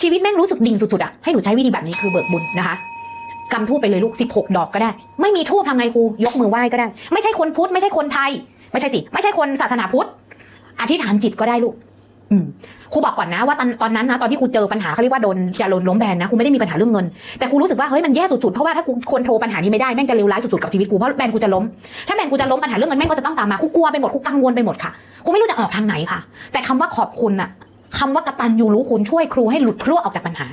ชีวิตแม่งรู้สึกดิ่งสุดๆอะให้หนูใช้วิธีแบบนี้คือเบิกบุญนะคะกำทูบไปเลยลูก 16 ดอกก็ได้ ไม่มีทูบทำไงครูยกมือไหว้ก็ได้ ไม่ใช่คนพุทธไม่ใช่คนไทย ไม่ใช่สิ ไม่ใช่คนศาสนาพุทธอธิษฐานจิตก็ได้ลูก อืมครูบอกก่อนนะว่าตอนตอนนั้นนะตอนที่ครูเจอปัญหาเขาเรียกว่าโดนยาโดนล้มแบนนะครูไม่ได้มีปัญหาเรื่องเงินแต่ครูรู้สึกว่าเฮ้ยมันแย่สุดๆเพราะว่าถ้ากูควรโทรปัญหานี้ไม่ได้แม่งจะเลวร้ายสุดๆกับชีวิตกูเพราะแบนกูจะล้มถ้าแบนกูจะล้มปัญหาเรื่องเงินแม่งก็จะต้องตามมาครูกลัวไปหมดครูกังวลไปหมดค่ะครูไม่รู้จะออกทางไหนค่ะ แต่คำว่าขอบคุณอะ คำว่ากตัญญูรู้คุณช่วยครูให้หลุดพรวออกจากปัญหา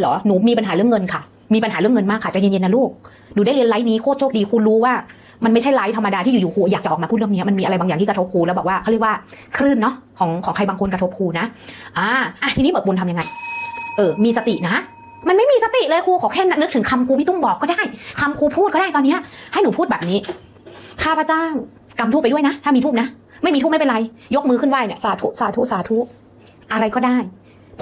เหรอหนูมีปัญหาเรื่องเงินค่ะ มีปัญหาเรื่องเงินมากค่ะใจเย็นๆนะลูกหนูได้เรียนไลฟ์นี้โคตรโชคดีครูรู้ว่ามันไม่ใช่ไลฟ์ธรรมดาที่อยู่ๆครูอยากจะออกมาพูดเรื่องนี้มันมีอะไรบางอย่างที่กระทบครูแล้วบอกว่าเขาเรียกว่าคลื่นเนาะของของใครบางคนกระทบครูนะอ่าอะทีนี้เบิกบุญทำยังไง เออ มีสตินะ มันไม่มีสติเลยครูขอแค่นึกถึงคำครูพี่ตุ้มบอกก็ได้คำครูพูดก็ได้ตอนนี้ให้หนูพูดแบบนี้ข้าพเจ้ากำทูบไปด้วยนะ ถ้ามีทูบนะ ไม่มีทูบไม่เป็นไร ยกมือขึ้นไหว้เนี่ยสาธุสาธุสาธุ อะไรก็ได้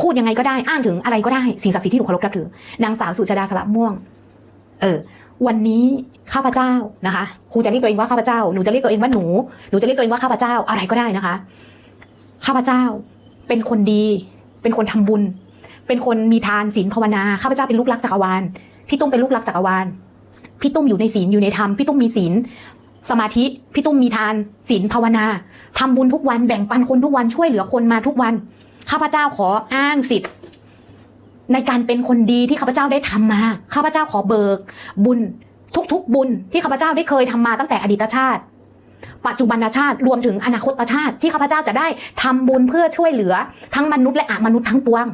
พูดยังไงก็ได้อ้างถึงอะไรก็ได้สิ่งศักดิ์สิทธิ์ที่หนูเคารพนับถือนางสาวสุชาดาสละม่วง เออ วันนี้ข้าพเจ้านะคะครูจะเรียกตัวเองว่าข้าพเจ้าหนูจะเรียกตัวเองว่าหนูหนูจะเรียกตัวเองว่าข้าพเจ้าอะไรก็ได้นะคะข้าพเจ้าเป็นคนดี เป็นคนทำบุญ เป็นคนมีทานศีลภาวนาข้าพเจ้าเป็นลูกรักจักรวาลพี่ตุ้มเป็นลูกรักจักรวาลพี่ตุ้มอยู่ในศีลอยู่ในธรรมพี่ตุ้มมีศีลสมาธิพี่ตุ้มมีทานศีลภาวนาทำบุญทุกวันแบ่งปันคนทุกวันช่วยเหลือคนมาทุกวัน ข้าพเจ้าขออ้างสิทธิ์ ในการเป็นคนดีที่ข้าพเจ้าได้ทำมา ข้าพเจ้าขอเบิก บุญทุกๆบุญที่ข้าพเจ้าได้เคยทำมาตั้งแต่อดีตชาติ ปัจจุบันชาติรวมถึงอนาคตชาติ ที่ข้าพเจ้าจะได้ทำบุญเพื่อช่วยเหลือ ทั้งมนุษย์และอมนุษย์ทั้งปวง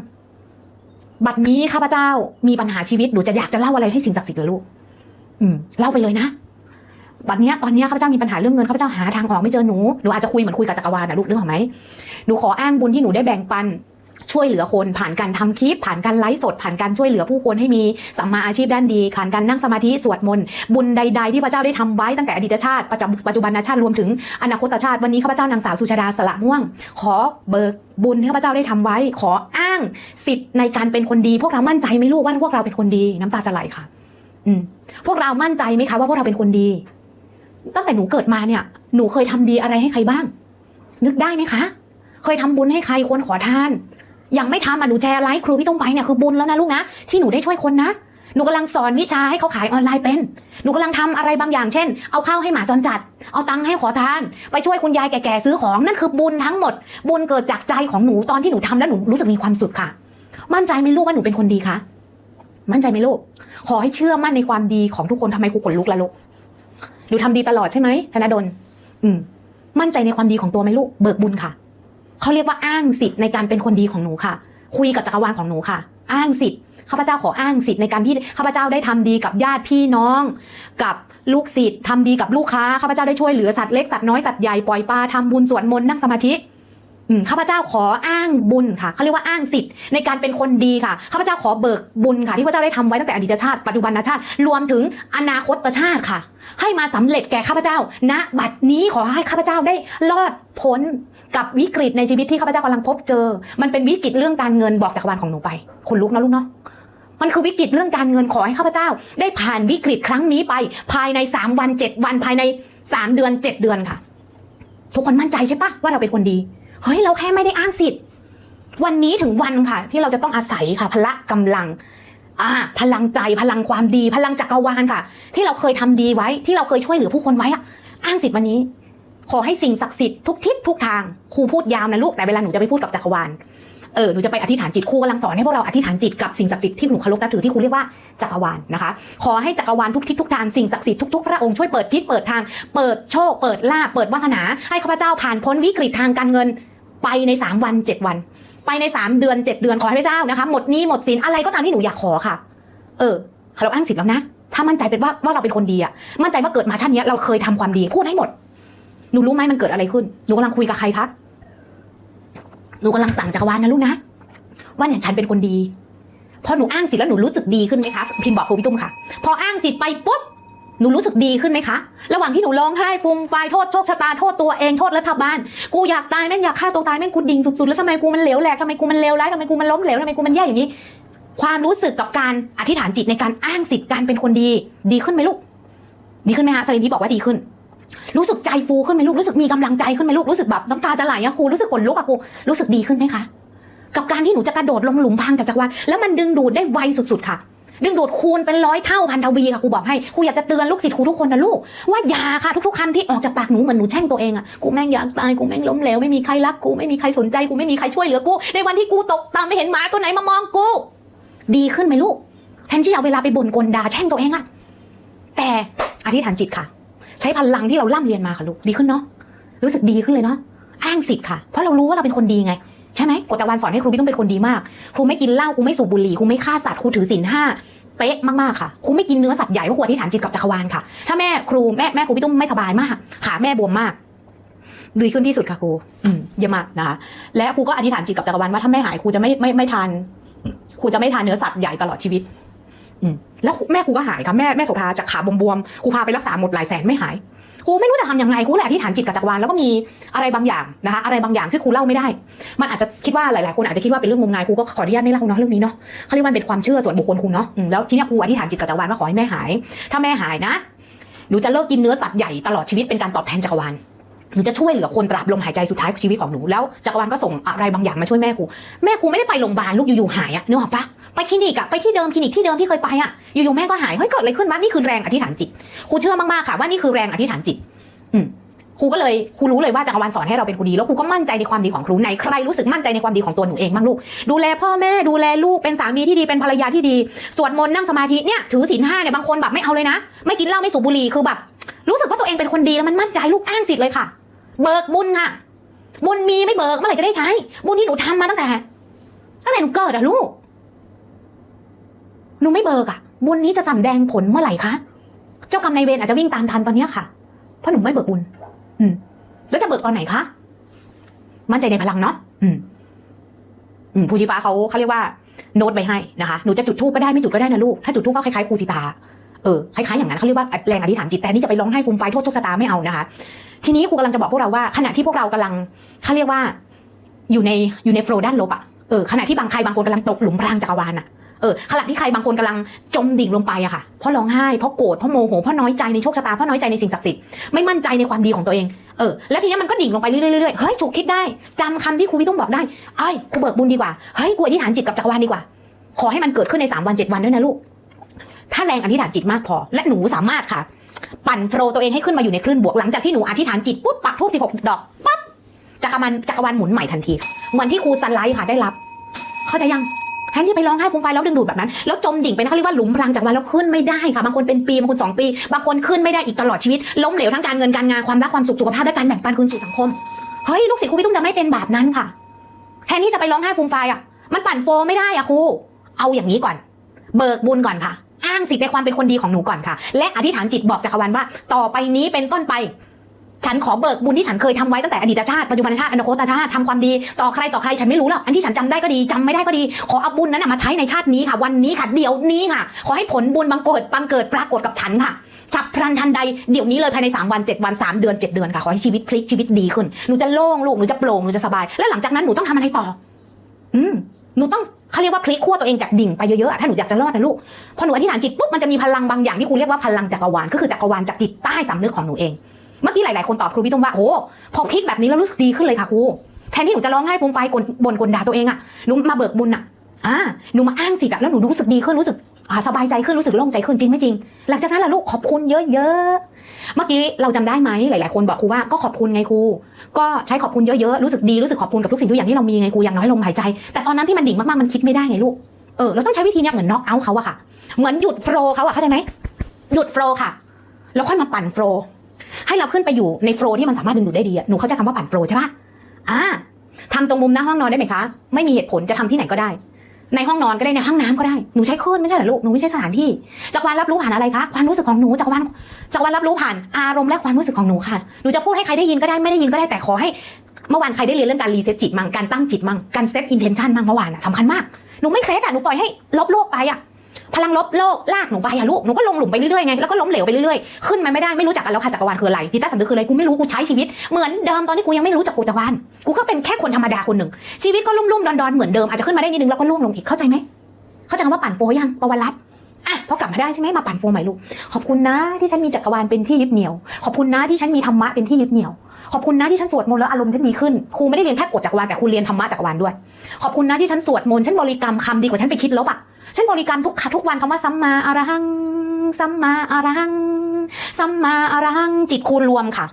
บัดนี้ข้าพเจ้ามีปัญหาชีวิตหนูจะอยากจะเล่าอะไรให้สิ่งศักดิ์สิทธิ์เหรอลูก อืมเล่าไปเลยนะ บัดเนี้ยตอนเนี้ยข้าพเจ้ามีปัญหาเรื่องเงินข้าพเจ้าหาทางออกไม่เจอหนูหนูอาจจะคุยเหมือนคุยกับจักรวาลนะลูกนึกออกไหมหนูขออ้างบุญที่หนูได้แบ่งปันช่วยเหลือคนผ่านการทำคลิป ผ่านการไลฟ์สด ผ่านการช่วยเหลือผู้คนให้มีสัมมาอาชีพด้านดีผ่านการนั่งสมาธิสวดมนต์บุญใด ๆ ที่พระเจ้าได้ทำไว้ตั้งแต่อดีตชาติปัจจุปัจจุบันชาติรวมถึงอนาคตชาติวันนี้ข้าพเจ้านางสาวสุชาดาสละม่วง ขอเบิกบุญที่ข้าพเจ้าได้ทำไว้ ขออ้างสิทธิ์ในการเป็นคนดี พวกเรามั่นใจไหมลูกว่าพวกเราเป็นคนดี น้ำตาจะไหลค่ะ อืมพวกเรามั่นใจไหมคะว่าพวกเราเป็นคนดี ตั้งแต่หนูเกิดมาเนี่ย หนูเคยทำดีอะไรให้ใครบ้าง นึกได้ไหมคะ เคยทำบุญให้ใครคนขอทาน ยังไม่ทำอะหนูแชร์ไลฟ์ครูพี่ต้องไปเนี่ยคือบุญแล้วนะลูกนะที่หนูได้ช่วยคนนะหนูกำลังสอนวิชาให้เขาขายออนไลน์เป็น หนูกำลังทำอะไรบางอย่างเช่น เอาข้าวให้หมาจรจัด เอาตังค์ให้ขอทาน ไปช่วยคุณยายแก่ๆซื้อของ นั่นคือบุญทั้งหมด บุญเกิดจากใจของหนูตอนที่หนูทำแล้วหนูรู้สึกมีความสุขค่ะ มั่นใจไหมลูกว่าหนูเป็นคนดีคะ มั่นใจไหมลูก ขอให้เชื่อมั่นในความดีของทุกคนทำไมกูขนลุกละลูก หนูทำดีตลอดใช่ไหมธนดลอืม มั่นใจในความดีของตัวไหมลูกเบิกบุญค่ะเขาเรียกว่าอ้างสิทธิ์ในการเป็นคนดีของหนูค่ะ คุยกับจักรวาลของหนูค่ะ อ้างสิทธิ์ข้าพเจ้าขออ้างสิทธิ์ในการที่ข้าพเจ้าได้ทำดีกับญาติพี่น้อง กับลูกศิษย์ทำดีกับลูกค้าข้าพเจ้าได้ช่วยเหลือสัตว์เล็กสัตว์น้อยสัตว์ใหญ่ปล่อยปลาทำบุญสวดมนต์นั่งสมาธิอืม ข้าพเจ้าขออ้างบุญค่ะเขาเรียกว่าอ้างสิทธิ์ในการเป็นคนดีค่ะข้าพเจ้าขอเบิกบุญค่ะที่พระเจ้าได้ทำไว้ตั้งแต่อดีตชาติปัจจุบันชาติรวมถึงอนาคตชาติค่ะ ให้มาสำเร็จแก่ข้าพเจ้า ณบัดนี้ขอให้ข้าพเจ้าได้รอดพ้นกับวิกฤตในชีวิตที่ข้าพเจ้ากำลังพบเจอ มันเป็นวิกฤตเรื่องการเงินบอกจักรวาลของหนูไปคนลุกนะลูกเนาะมันคือวิกฤตเรื่องการเงินขอให้ข้าพเจ้า ได้ผ่านวิกฤตครั้งนี้ไป ภายในสามวันเจ็ดวันภายในสามเดือนเจ็ดเดือนค่ะ ทุกคนมั่นใจใช่ปะว่าเราเป็นคนดี เฮ้ยเราแค่ไม่ได้อ้างสิทธิ์ วันนี้ถึงวันค่ะ ที่เราจะต้องอาศัยค่ะ พละกำลังอ่าพลังใจพลังความดี พลังจักรวาลค่ะ ที่เราเคยทำดีไว้ ที่เราเคยช่วยเหลือผู้คนไว้อะอ้างสิทธิ์วันนี้ ขอให้สิ่งศักดิ์สิทธิ์ทุกทิศทุกทางครูพูดยาวนะลูกแต่เวลาหนูจะไปพูดกับจักรวาลเออหนูจะไปอธิษฐานจิตครูกำลังสอนให้พวกเราอธิษฐานจิตกับสิ่งศักดิ์สิทธิ์ที่หนูเคารพนับถือที่ครูเรียกว่าจักรวาลนะคะ ขอให้จักรวาลทุกทิศทุกทางสิ่งศักดิ์สิทธิ์ทุกๆพระองค์ช่วยเปิดทิศเปิดทาง เปิดโชค เปิดลาภเปิดวาสนา ให้ข้าพเจ้าผ่านพ้นวิกฤตทางการเงิน ไปในสามวันเจ็ดวัน ไปในสามเดือนเจ็ดเดือนขอให้พระเจ้านะคะหมดนี้หมดสินอะไรก็ตามที่หนูอยากขอค่ะ เออเราอ้างสิทธิ์แล้วนะ ถ้ามั่นใจเป็นว่าว่าเราเป็นคนดีอะมั่นใจว่าเกิดมาชาตินี้เราเคยทำความดีพูดให้หมดหนูรู้ไหมมันเกิดอะไรขึ้นหนูกำลังคุยกับใครคะหนูกำลังสั่งจักรวาลนะลูกนะว่าเนี่ยฉันเป็นคนดีพอหนูอ้างสิทธิ์แล้วหนูรู้สึกดีขึ้นไหมคะพิมพ์บอกครูพี่ตุ้มค่ะ พออ้างสิทธิ์ไปปุ๊บ หนูรู้สึกดีขึ้นไหมคะ ระหว่างที่หนูร้องไห้ฟูมไฟโทษโชคชะตาโทษตัวเองโทษรัฐบาล กูอยากตายแม่งอยากฆ่าตัวตายแม่งกูดิ่งสุดๆแล้วทำไมกูมันเหลวแหลกทำไมกูมันเลวร้ายทำไมกูมันล้มเหลวทำไมกูมันแย่อย่างนี้ ความรู้สึกกับการอธิษฐานจิตในการอ้างสิทธิ์การเป็นคนดี ดีขึ้นไหมลูก ดีขึ้นไหมคะสลินที่บอกว่าดีขึ้น รู้สึกใจฟูขึ้นไหมลูกรู้สึกมีกำลังใจขึ้นไหมลูกรู้สึกแบบน้ำตาจะไหลอะครูรู้สึกขนลุกอะครูรู้สึกดีขึ้นไหมคะกับการที่หนูจะกระโดดลงหลุมพรางจากจักรวาลแล้วมันดึงดูดได้ไวสุดๆค่ะ ดึงดูดคูณเป็นร้อยเท่าพันทวีค่ะครูบอกให้ครูอยากจะเตือนลูกศิษย์ครูทุกคนนะลูกว่าอย่าค่ะทุกๆคำที่ออกจากปากหนูเหมือนหนูแช่งตัวเองอะกูแม่งอยากตายกูแม่งล้มเหลวไม่มีใครรักกูไม่มีใครสนใจกูไม่มีใครช่วยเหลือกูในวันที่กูตกตามไม่เห็นหมาตัวไหนมามองกูดีขึ้นไหมลูกแทนที่จะเอาเวลาไปบ่นกลด่าแช่งตัวเองอะแต่อธิษฐานจิตค่ะ ใช้พลังที่เราล่ำเรียนมาค่ะลูกดีขึ้นเนาะรู้สึกดีขึ้นเลยเนาะอ้างสิทธิ์ค่ะ เพราะเรารู้ว่าเราเป็นคนดีไง ใช่ไหมกฎจักรวาลสอนให้ครูพี่ต้องเป็นคนดีมาก ครูไม่กินเหล้าครูไม่สูบบุหรี่ครูไม่ฆ่าสัตว์ครูถือศีลห้าเป๊ะมากๆค่ะครูไม่กินเนื้อสัตว์ใหญ่เพราะครูอธิษฐานจิตกับจักรวาลค่ะ ถ้าแม่ครูแม่แม่ครูพี่ตุ้มไม่สบายมากขาแม่บวมมากดีขึ้นที่สุดค่ะครูอืมเยี่ยมมากนะคะและครูก็อธิษฐานจิตกับจักรวาลว่าถ้าแม่หายครูจะไม่ไม่ไม่ทานครูจะไม่ทานเนื้อสัตว์ใหญ่ตลอดชีวิตอืมแล้วแม่ครูก็หายค่ะแม่แม่โสภาจากขาบวมๆครูพาไปรักษาหมดหลายแสนไม่หาย ครูไม่รู้จะทำยังไงครูเละที่ฐานจิตกับจักรวาลแล้วก็มีอะไรบางอย่างนะคะ อะไรบางอย่างที่ครูเล่าไม่ได้ มันอาจจะคิดว่าหลายๆคนอาจจะคิดว่าเป็นเรื่องงมงายครูก็ขออนุญาตไม่เล่าเนาะเรื่องนี้เนาะเขาเรียกว่าเป็นความเชื่อส่วนบุคคลครูเนาะแล้วทีเนี้ยครูอธิษฐานจิตกับจักรวาลว่าขอให้แม่หาย ถ้าแม่หายนะหนูจะเลิกกินเนื้อสัตว์ใหญ่ตลอดชีวิตเป็นการตอบแทนจักรวาล หนูจะช่วยเหลือคนตราบลมหายใจสุดท้ายของชีวิตของหนูแล้วจักรวาลก็ส่งอะไรบางอย่างมาช่วยแม่ครูแม่ครูไม่ได้ไปโรงพยาบาลลูกอยู่ๆหายอะนึกออกปะไปคลินิกอะไปที่เดิมคลินิกที่เดิมที่เคยไปอะอยู่ๆแม่ก็หายเฮ้ยเกิดอะไรขึ้นวะนี่คือแรงอธิษฐานจิตครูเชื่อมากๆค่ะว่านี่คือแรงอธิษฐานจิต อืมครูก็เลยครูรู้เลยว่าจักรวาลสอนให้เราเป็นคนดีแล้วครูก็มั่นใจในความดีของครูไหนใครรู้สึกมั่นใจในความดีของตัวหนูเองบ้างลูก ดูแลพ่อแม่ดูแลลูกเป็นสามีที่ดีเป็นภรรยาที่ดีสวดมนต์นั่งสมาธิเนี่ยถือศีลห้าเนี่ยบางคนแบบไม่เอาเลยนะ ไม่กินเหล้าไม่สูบบุหรี่คือแบบรู้สึกว่าตัวเองเป็นคนดีแล้วมันมั่นใจลูกอ้างสิทธิ์เลยค่ะ เบิกบุญค่ะ บุญมีไม่เบิกเมื่อไหร่จะได้ใช้ บุญที่หนูทำมาตั้งแต่ตั้งแต่หนูเกิดอะลูก หนูไม่เบิกอะบุญนี้จะสำแดงผลเมื่อไหร่คะ เจ้ากรรมนายเวรอาจจะวิ่งตามทันตอนเนี้ยค่ะ เพราะหนูไม่เบิกบุญ อืม แล้วจะเบิกตอนไหนคะ มั่นใจในพลังเนาะ อืม อืมภูชีฟ้าเขาเขาเรียกว่าโน้ตไว้ให้นะคะ หนูจะจุดทูปก็ได้ไม่จุดก็ได้นะลูก ถ้าจุดทูปก็คล้ายๆครูสิตา เออคล้ายๆอย่างนั้นเขาเรียกว่าแรงอธิษฐานจิตแต่นี่จะไปร้องไห้ฟูมไฟโทษโชคชะตาไม่เอานะคะ ทีนี้ครูกำลังจะบอกพวกเราว่าขณะที่พวกเรากำลังเขาเรียกว่าอยู่ในอยู่ในโฟล์ด้านลบอะเออขณะที่บางใครบางคนกำลังตกหลุมพรางจักรวาลอะเออขณะที่ใครบางคนกำลังจมดิ่งลงไปอะค่ะเพราะร้องไห้เพราะโกรธเพราะโมโหเพราะน้อยใจในโชคชะตาเพราะน้อยใจในสิ่งศักดิ์สิทธิ์ไม่มั่นใจในความดีของตัวเองเออแล้วทีนี้มันก็ดิ่งลงไปเรื่อยๆเฮ้ยฉุกคิดได้จำคำที่ครูพี่ตุ้มบอกได้เอ้ยกูเบิกบุญดีกว่าเฮ้ยกูอธิษฐานจิตกับจักรวาลดีกว่า ขอให้มันเกิดขึ้นในสามวันเจ็ดวันด้วยนะลูก ถ้าแรงอธิษฐานจิตมากพอ และหนูสามารถค่ะ ปั่นโฟล์ตัวเองให้ขึ้นมาอยู่ในคลื่นบวกหลังจากที่หนูอธิษฐานจิตปุ๊บปักทูบสิบหกดอกปั๊บจักรวาลจักรวาลหมุนใหม่ทันที เหมือนที่ครูสไลด์ค่ะได้รับ เข้าใจยังแทนที่ไปร้องไห้ฟูมไฟแล้วดึงดูดแบบนั้น แล้วจมดิ่งไปนะเขาเรียกว่าหลุมพรางจากวันแล้วขึ้นไม่ได้ค่ะ บางคนเป็นปี บางคนสองปี บางคนขึ้นไม่ได้อีกตลอดชีวิต ล้มเหลวทั้งการเงินการงานความรักความสุขสุขภาพและการแบ่งปันคืนสู่สังคม เฮ้ย ลูกศิษย์ครูพี่ตุ้มจะไม่เป็นแบบนั้นค่ะ แทนที่จะไปร้องไห้ฟูมไฟอะ มันปั่นโฟไม่ได้อะครู เอาอย่างนี้ก่อน เบิกบุญก่อนค่ะางสิทธิ์ในความเป็นคนดีของหนูก่อนค่ะ และอธิษฐานจิตบอกจักรวาลว่า ต่อไปนี้เป็นต้นไปฉันขอเบิกบุญที่ฉันเคยทำไว้ตั้งแต่อดีตชาติปัจจุบันชาติอนาคตชาติทำความดีต่อใครต่อใครฉันไม่รู้หรอกอันที่ฉันจำได้ก็ดีจำไม่ได้ก็ดี ขอเอาบุญนั้นมาใช้ในชาตินี้ค่ะ วันนี้ค่ะเดี๋ยวนี้ค่ะ ขอให้ผลบุญบังเกิดบังเกิดปรากฏกับฉันค่ะฉับพลันทันใดเดี๋ยวนี้เลยภายใน 3 วัน 7 วัน 3 เดือน 7 เดือนค่ะขอให้ชีวิตพลิกชีวิตดีขึ้นหนูจะโล่งลูกหนูจะโปร่งหนูจะสบาย แล้วหลังจากนั้นหนูต้องทำอะไรต่อ อืมหนูต้อง เขาเรียกว่าพลิกขั้วตัวเองจากดิ่งไปเยอะๆถ้าหนูอยากจะรอดนะลูกพอหนูอธิษฐานจิตปุ๊บมันจะมีพลังบางอย่างที่ครูเรียกว่าพลังจักรวาลก็คือจักรวาลจากจิตใต้สำนึกของหนูเอง เมื่อกี้หลายๆคนตอบครูพี่ตุ้มว่าโอ้พอพลิกแบบนี้แล้วรู้สึกดีขึ้นเลยค่ะครูแทนที่หนูจะร้องไห้ฟูมไฟกนบ่นกลด่าตัวเองอะหนูมาเบิกบุญอะอ่าหนูมาอ้างสิทธิ์อะแล้วหนูรู้สึกดีขึ้นรู้สึก สบายใจขึ้นรู้สึกโล่งใจขึ้นจริงไม่จริง หลังจากนั้นล่ะลูกขอบคุณเยอะๆ เมื่อกี้เราจำได้ไหมหลาย ๆ คนบอกครูว่าก็ขอบคุณไงครู ก็ใช้ขอบคุณเยอะๆรู้สึกดีรู้สึกขอบคุณกับทุกสิ่งทุกอย่างที่เรามีไงครูอย่างน้อยลมหายใจ แต่ตอนนั้นที่มันดิ่งมากๆมันคิดไม่ได้ไงลูก เออเราต้องใช้วิธีเนี้ยเหมือนน็อกเอาเขาอะค่ะ เหมือนหยุดโฟล์เขาอะเข้าใจไหมหยุดโฟล์ค่ะ แล้วค่อยมาปั่นโฟล์ให้เราขึ้นไปอยู่ในโฟล์ที่มันสามารถดึงดูดได้ดีอะหนูเข้าใจคำว่าปั่นโฟล์ใช่ปะอ่าทำตรงมุมหน้าห้องนอนได้ไหมคะ ไม่มีเหตุผลจะทำที่ไหนก็ได้ ในห้องนอนก็ได้ในห้องน้ำก็ได้หนูใช้คลื่นไม่ใช่เหรอลูกหนูไม่ใช่สถานที่จักรวาลรับรู้ผ่านอะไรคะความรู้สึกของหนูจักรวาลจักรวาลรับรู้ผ่านอารมณ์และความรู้สึกของหนูค่ะหนูจะพูดให้ใครได้ยินก็ได้ไม่ได้ยินก็ได้แต่ขอให้ เมื่อวานใครได้เรียนเรื่องการรีเซ็ตจิตมั่งการตั้งจิตมั่งการเซตอินเทนชันมั่งเมื่อวานอะสำคัญมากหนูไม่เซตอะหนูปล่อยให้ลบโลกไปอะ พลังลบโลกลากหนูไปอะลูกหนูก็ลงหลุมไปเรื่อยๆไงแล้วก็ล้มเหลวไปเรื่อยๆขึ้นมาไม่ได้ไม่รู้จักกันแล้วค่ะจักรวาลคืออะไรจิตใต้สำนึกคืออะไรกูไม่รู้กูใช้ชีวิตเหมือนเดิมตอนที่กูยังไม่รู้จักกูจักรวาลกูก็เป็นแค่คนธรรมดาคนหนึ่งชีวิตก็ลุ่มๆดอนๆเหมือนเดิมอาจจะขึ้นมาได้นิดนึงแล้วก็ล่วงลงอีกเข้าใจไหมเข้าใจคำว่าปั่นโฟยังประวรัตน์อะพอกลับมาได้ใช่ไหมมาปั่นโฟใหม่ลูกขอบคุณนะที่ฉันมีจักรวาลเป็นที่ยึดเหนี่ยว ขอบคุณนะที่ฉันมีธรรมะเป็นที่ยึดเหนี่ยว ขอบคุณนะที่ฉันสวดมนต์แล้วอารมณ์ฉันดีขึ้นครูไม่ได้เรียนแค่กฎจักรวาลแต่ครูเรียนธรรมะจักรวาลด้วย ขอบคุณนะที่ฉันสวดมนต์ฉันบริกรรมคำดีกว่าฉันไปคิดลบอะฉันบริกรรมทุกทุกวันคำว่าสัมมาอรหังสัมมาอรหังสัมมาอรหังจิตครูรวมค่ะ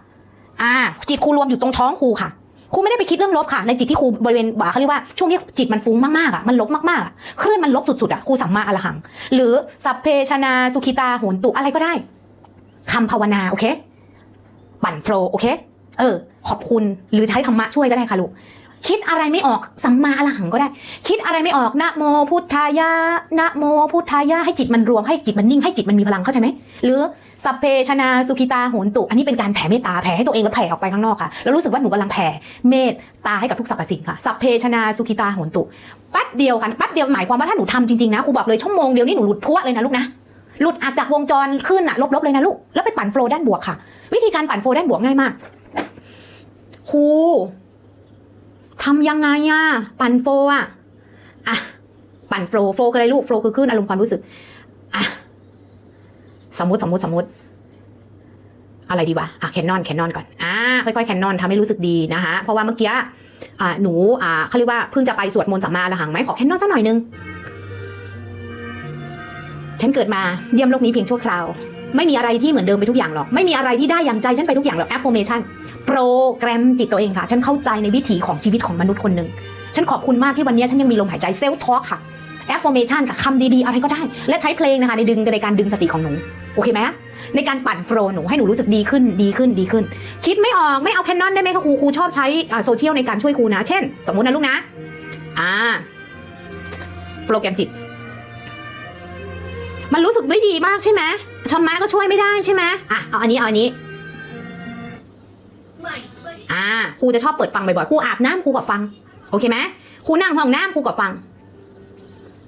อ่า จิตครูรวมอยู่ตรงท้องครูค่ะครูไม่ได้ไปคิดเรื่องลบค่ะ ในจิตที่ครูบริเวณบ่าเขาเรียกว่าช่วงที่จิตมันฟุ้งมากๆอะมันลบมากๆอะคลื่นมันลบสุดๆอะครูสัมมาอรหัง หรือสัพเพชนาสุขิตาโหนตุอะไรก็ได้คำภาวนาโอเค ปั่นโฟล์โอเค เออ ขอบคุณหรือใช้ธรรมะช่วยก็ได้ค่ะลูกคิดอะไรไม่ออกสัมมาอรหังก็ได้ คิดอะไรไม่ออกนะโมพุทธายะนะโมพุทธายะให้จิตมันรวมให้จิตมันนิ่งให้จิตมันมีพลังเข้าใจไหมหรือสัพเพชนาสุขิตาโหนตุอันนี้เป็นการแผ่เมตตาแผ่ให้ตัวเองแล้วแผ่ออกไปข้างนอกค่ะแล้วรู้สึกว่าหนูกำลังแผ่เมตตาให้กับทุกสรรพสิ่งค่ะสัพเพชนาสุขิตาโหนตุแป๊บเดียวค่ะแป๊บเดียวหมายความว่าถ้าหนูทำจริงๆนะครูบอกเลยชั่วโมงเดียวนี่หนูหลุดพวเลยนะลูกนะหลุดอาจจากวงจรขึ้นอะลบๆเลยนะลูกแล้วไปปั่นโฟล์ด้านบวกค่ะ วิธีการปั่นโฟล์ด้านบวกง่ายมาก ครูทำยังไงอะปั่นโฟอะอะปั่นโฟโฟคืออะไรลูกโฟคือคลื่นอารมณ์ความรู้สึกอะสมมติสมมติสมมติอะไรดีวะอะแคนนอนแคนนอนก่อน อ่า ค่อยๆแคนนอนทำให้รู้สึกดีนะคะ เพราะว่าเมื่อกี้ อ่า หนู อ่าเขาเรียกว่าเพิ่งจะไปสวดมนต์สัมมาอรหังไหมขอแคนนอนสักหน่อยนึง ฉันเกิดมาเยี่ยมโลกนี้เพียงชั่วคราว ไม่มีอะไรที่เหมือนเดิมไปทุกอย่างหรอก ไม่มีอะไรที่ได้อย่างใจฉันไปทุกอย่างหรอก affirmation โปรแกรมจิตตัวเองค่ะ ฉันเข้าใจในวิถีของชีวิตของมนุษย์คนหนึ่ง ฉันขอบคุณมากที่วันนี้ฉันยังมีลมหายใจเซลล์ทอ k ค่ะ affirmation กับคำดีๆ อะไรก็ได้ และใช้เพลงนะคะในดึงในการดึงสติของหนู โอเคไหมในการปั่นโฟล์หนูให้หนูรู้สึกดีขึ้นดีขึ้นดีขึ้น คิดไม่ออกไม่เอาแคนนอนได้ไหมคะครูครูชอบใช้โซเชียลในการช่วยครูนะ เช่น สมมุตินะลูกนะ อ่า โปรแกรมจิต มันรู้สึกไม่ดีมากใช่ไหม ธรรมะก็ช่วยไม่ได้ใช่ไหมอะเอาอันนี้เอาอันนี้อ่าครูจะชอบเปิดฟังบ่อยๆครูอาบน้ำครูก็ฟัง โอเคไหมครูนั่งห้องน้ำครูก็ฟัง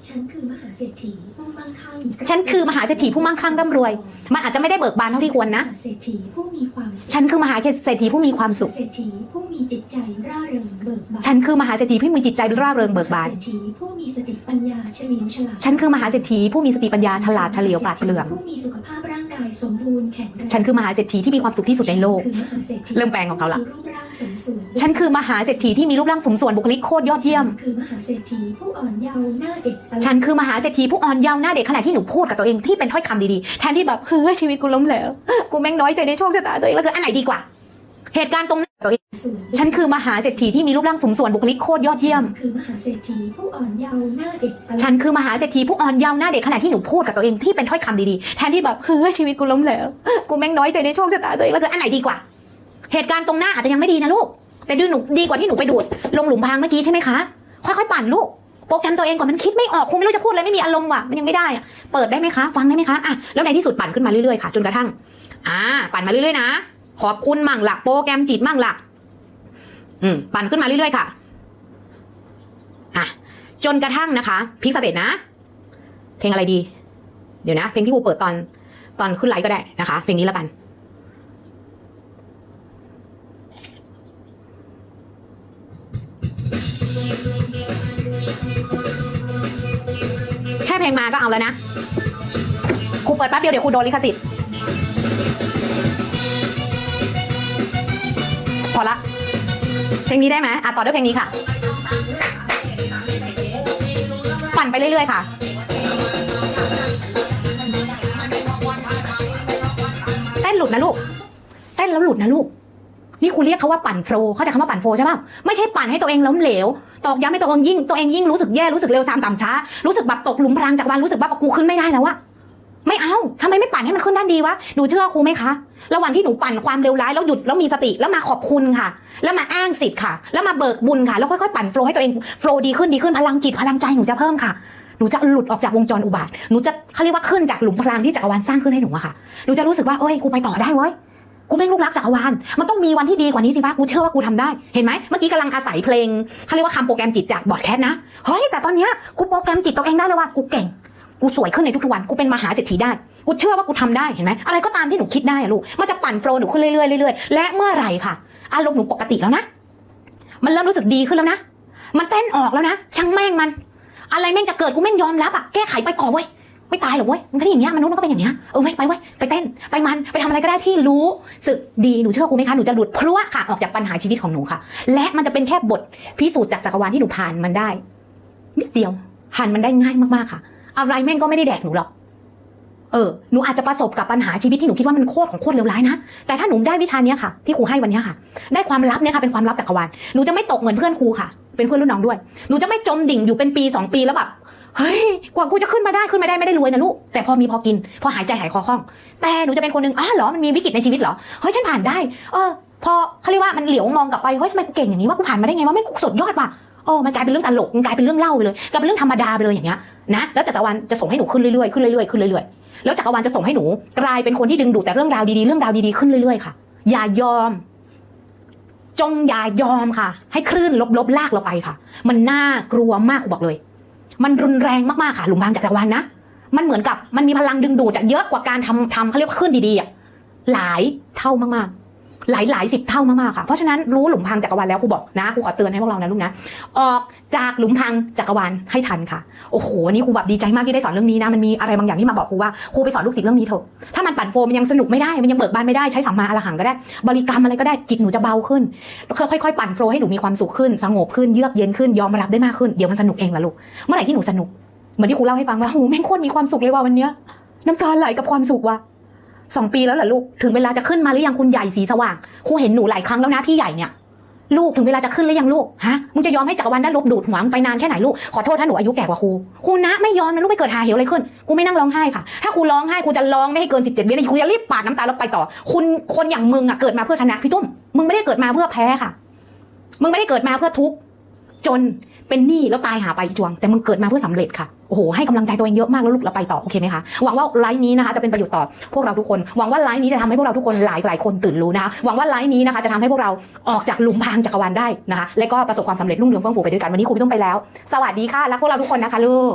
ฉันคือมหาเศรษฐีผู้มั่งคั่งฉันคือมหาเศรษฐีผู้มั่งคั่งร่ำรวย มันอาจจะไม่ได้เบิกบานเท่าที่ควรนะ มหาเศรษฐีผู้มีความสุขฉันคือมหาเศรษฐีผู้มีความสุข เศรษฐีผู้มีจิตใจร่าเริงเบิกบานฉันคือมหาเศรษฐีผู้มีจิตใจร่าเริงเบิกบานมหเศรษฐีผู้มีสติปัญญาเฉลียวฉลาดฉันคือมหาเศรษฐีผู้มีสติปัญญาฉลาดเฉลียวปราดเปรื่อง ผู้มีสุขภาพร่างกายสมบูรณ์แข็งแรงฉันคือมหาเศรษฐีที่มีความสุขที่สุดในโลกฉันคือมหาเศรษฐีเริ่มแปลงของเขาละผู้มีรูปร่างสมส่วน ฉันคือมหาเศรษฐีที่มีรูปร่างสมส่วนบุคลิกโคตรยอดเยี่ยมฉันคือมหาเศรษฐีผู้อ่อนเยาว์หน้าเด็กตลอดฉันคือมหาเศรษฐีผู้อ่อนเยาว์หน้าเด็กขณะที่หนูพูดกับตัวเองที่เป็นถ้อยคำดีๆ แทนที่แบบเฮ้ยชีวิตกูล้มเหลวกูแม่งน้อยใจในโชคชะตาตัวเองแล้วคืออันไหนดีกว่า เหตุการณ์ตรงนั้นตัวเองส่วนฉันคือมหาเศรษฐีที่มีรูปร่างสมส่วนบุคลิกโคตรยอดเยี่ยมคือมหาเศรษฐีผู้อ่อนเยาว์หน้าเด็กตลอดฉันคือมหาเศรษฐีผู้อ่อนเยาว์หน้าเด็กขณะที่หนูพูดกับตัวเองที่เป็นถ้อยคำดีๆแทนที่แบบเฮ้ยชีวิตกูล้มเหลวกูแม่งน้อยใจในโชคชะตาตัวเองแล้วคืออันไหนดีกว่า เหตุการณ์ตรงหน้าอาจจะยังไม่ดีนะลูกแต่ดูหนูดีกว่าที่หนูไปดูดลงหลุมพรางเมื่อกี้ใช่ไหมคะค่อยๆปั่นลูก โปรแกรมตัวเองก่อนมันคิดไม่ออกคงไม่รู้จะพูดอะไรไม่มีอารมณ์ว่ะมันยังไม่ได้อะเปิดได้ไหมคะฟังได้ไหมคะอะแล้วในที่สุดปั่นขึ้นมาเรื่อยๆค่ะ จนกระทั่ง อ่า ปั่นมาเรื่อยๆนะขอบคุณมั่งหลักโปรแกรมจิตมั่งหลักอืมปั่นขึ้นมาเรื่อยๆค่ะอะจนกระทั่งนะคะพิกสเตตนะ เพลงอะไรดี เดี๋ยวนะ เพลงที่ครูเปิดตอนตอนขึ้นไลฟ์ก็ได้นะคะ เพลงนี้แล้วกัน เพลงมาก็เอาแล้วนะครูเปิดแป๊บเดียวเดี๋ยวครูโดนลิขสิทธิ์พอละเพลงนี้ได้ไหมอะต่อด้วยเพลงนี้ค่ะ ปั่นไปเรื่อยๆค่ะ เต้นหลุดนะลูก เต้นแล้วหลุดนะลูก นี่ครูเรียกเขาว่าปั่นโฟล์เข้าใจคำว่าปั่นโฟล์ใช่ป่ะไม่ใช่ปั่นให้ตัวเองล้มเหลว ตอกย้ำให้ตัวเองยิ่งตัวเองยิ่งรู้สึกแย่รู้สึกเร็วซามต่ำช้า รู้สึกแบบตกหลุมพรางจากวันรู้สึกว่ากูขึ้นไม่ได้แล้ววะไม่เอาทำไมไม่ปั่นให้มันขึ้นด้านดีวะหนูเชื่อครูไหมคะระหว่างที่หนูปั่นความเร็วร้ายแล้วหยุดแล้วมีสติแล้วมาขอบคุณค่ะ แล้วมาอ้างสิทธิ์ค่ะ แล้วมาเบิกบุญค่ะ แล้วค่อยๆปั่นโฟล์ให้ตัวเองโฟล์ดีขึ้นดีขึ้นพลังจิตพลังใจหนูจะเพิ่มค่ะหนูจะหลุดออกจากวงจรอุบาทหนูจะเขาเรียกว่าขึ้นจากหลุมพรางที่จักรวาลสร้างขึ้นให้หนูอะค่ะหนูจะรู้สึกว่าเอ้ยกูไปต่อได้เว้ย กูแม่งลูกรักจักรวาลมันต้องมีวันที่ดีกว่านี้สิวะกูเชื่อว่ากูทำได้เห็นไหมเมื่อกี้กำลังอาศัยเพลงเขาเรียกว่าคำโปรแกรมจิตจากบอร์ดแคสนะเฮ้ยแต่ตอนเนี้ยกูโปรแกรมจิตตัวเองได้เลยว่ากูเก่งกูสวยขึ้นในทุกๆวัน กูเป็นมหาเศรษฐีได้ กูเชื่อว่ากูทำได้ เห็นไหม อะไรก็ตามที่หนูคิดได้ลูก มันจะปั่นโฟล์หนูขึ้นเรื่อยๆเรื่อยๆ และเมื่อไหร่ค่ะ อารมณ์หนูปกติแล้วนะ มันเริ่มรู้สึกดีขึ้นแล้วนะ มันเต้นออกแล้วนะ ช่างแม่งมัน อะไรแม่งจะเกิดกูแม่งยอมรับอะแก้ไขไปต่อเว้ย ไม่ตายหรอกเว้ยมันก็อย่างเงี้ยมนุษย์มันก็เป็นอย่างเงี้ยเออไว้ยไปไว้ยไปเต้นไปมันไปทำอะไรก็ได้ที่รู้สึกดีหนูเชื่อครูไหมคะหนูจะหลุดพรวดค่ะออกจากปัญหาชีวิตของหนูค่ะ และมันจะเป็นแค่บทพิสูจน์จากจักรวาลที่หนูผ่านมันได้นิดเดียวผ่านมันได้ง่ายมากๆค่ะ อะไรแม่งก็ไม่ได้แดกหนูหรอกเออหนูอาจจะประสบกับปัญหาชีวิตที่หนูคิดว่ามันโคตรของโคตรเลวร้ายนะแต่ถ้าหนูได้วิชานี้ค่ะ ที่ครูให้วันนี้ค่ะ ได้ความลับเนี่ยค่ะเป็นความลับจักรวาลหนูจะไม่ตกเหมือนเพื่อนครูค่ะ เป็นเพื่อนรุ่นน้องด้วย หนูจะไม่จมดิ่งอยู่เป็นปีสองปีแล้วแบบ เฮ้ยกว่ากูจะขึ้นมาได้ขึ้นมาได้ไม่ได้รวยนะลูกแต่พอมีพอกิน พอหายใจหายคอคล่อง แต่หนูจะเป็นคนหนึ่งอ้าวเหรอมันมีวิกฤตในชีวิตเหรอเฮ้ยฉันผ่านได้เออพอเขาเรียกว่ามันเหลียวมองกลับไปเฮ้ยทำไมกูเก่งอย่างนี้ว่ากูผ่านมาได้ไงว่าไม่กูสุดยอดว่ะโอ้มันกลายเป็นเรื่องตลกมันกลายเป็นเรื่องเล่าไปเลยกลายเป็นเรื่องธรรมดาไปเลยอย่างเงี้ยนะแล้วจักรวาลจะส่งให้หนูขึ้นเรื่อยๆขึ้นเรื่อยๆขึ้นเรื่อยๆแล้วจักรวาลจะส่งให้หนู กลายเป็นคนที่ดึงดูดแต่เรื่องราวดีๆเรื่องราวดีๆขึ้นเรื่อยๆค่ะ อย่ายอม จงอย่ายอมค่ะ ให้คลื่นลบๆลากเราไปค่ะ มันน่ากลัวมากกูบอกเลย มันรุนแรงมากๆค่ะหลุมพรางจักรวาลนะมันเหมือนกับมันมีพลังดึงดูดเยอะกว่าการทำทำเขาเรียกว่าขึ้นดีๆอะหลายเท่ามากๆ หลายหลายสิบเท่ามากๆค่ะ เพราะฉะนั้นรู้หลุมพรางจักรวาลแล้วครูบอกนะครูขอเตือนให้พวกเรานะลูกนะออกจากหลุมพรางจักรวาลให้ทันค่ะโอ้โหวันนี่ครูแบบดีใจมากที่ได้สอนเรื่องนี้นะมันมีอะไรบางอย่างที่มาบอกครูว่าครูไปสอนลูกศิษย์เรื่องนี้เถอะถ้ามันปั่นโฟมันยังสนุกไม่ได้มันยังเบิกบานไม่ได้ใช้สัมมาอรหังก็ได้ บริกรรมอะไรก็ได้จิตหนูจะเบาขึ้นค่อยๆปั่นโฟให้หนูมีความสุขขึ้นสงบขึ้นเยือกเย็นขึ้นยอมรับได้มากขึ้นเดี๋ยวมันสนุกเองละลูกเมื่อไหร่ที่หนูสนุกเหมือนที่ครูเล่าให้ฟังว่าโอ้แม่งโคตรมีความสุขเลยว่ะวันเนี้ยน้ำตาไหลกับความสุขว่ะ สองปีแล้วเหรอลูกถึงเวลาจะขึ้นมาหรือยังคุณใหญ่สีสว่างครูเห็นหนูหลายครั้งแล้วนะพี่ใหญ่เนี่ยลูกถึงเวลาจะขึ้นหรือยังลูกฮะมึงจะยอมให้จักรวาลได้ลบดูดหัวมึงไปนานแค่ไหนลูกขอโทษถ้าหนูอายุแก่กว่าครูครูนะไม่ยอมนะลูกไปเกิดหาเหวอะไรขึ้นกูไม่นั่งร้องไห้ค่ะ ถ้าครูร้องไห้ครูจะร้องไม่ให้เกิน 17วินาทีครูจะรีบปาดน้ำตาแล้วไปต่อ คุณคนอย่างมึงอะเกิดมาเพื่อชนะพี่ตุ้มมึงไม่ได้เกิดมาเพื่อแพ้ค่ะ มึงไม่ได้เกิดมาเพื่อทุกข์จน เป็นหนี้แล้วตายหาไปอีจวง แต่มึงเกิดมาเพื่อสำเร็จค่ะโอ้โหให้กำลังใจตัวเองเยอะมากแล้วลูกเราไปต่อโอเคไหมคะหวังว่าไลฟ์นี้นะคะจะเป็นประโยชน์ต่อพวกเราทุกคนหวังว่าไลฟ์นี้จะทำให้พวกเราทุกคนหลายหลายคนตื่นรู้นะคะหวังว่าไลฟ์นี้นะคะจะทำให้พวกเราออกจากหลุมพรางจักรวาลได้นะคะและก็ประสบความสำเร็จรุ่งเรืองเฟื่องฟูไปด้วยกันวันนี้ครูพี่ต้องไปแล้ว สวัสดีค่ะรักพวกเราทุกคนนะคะลูก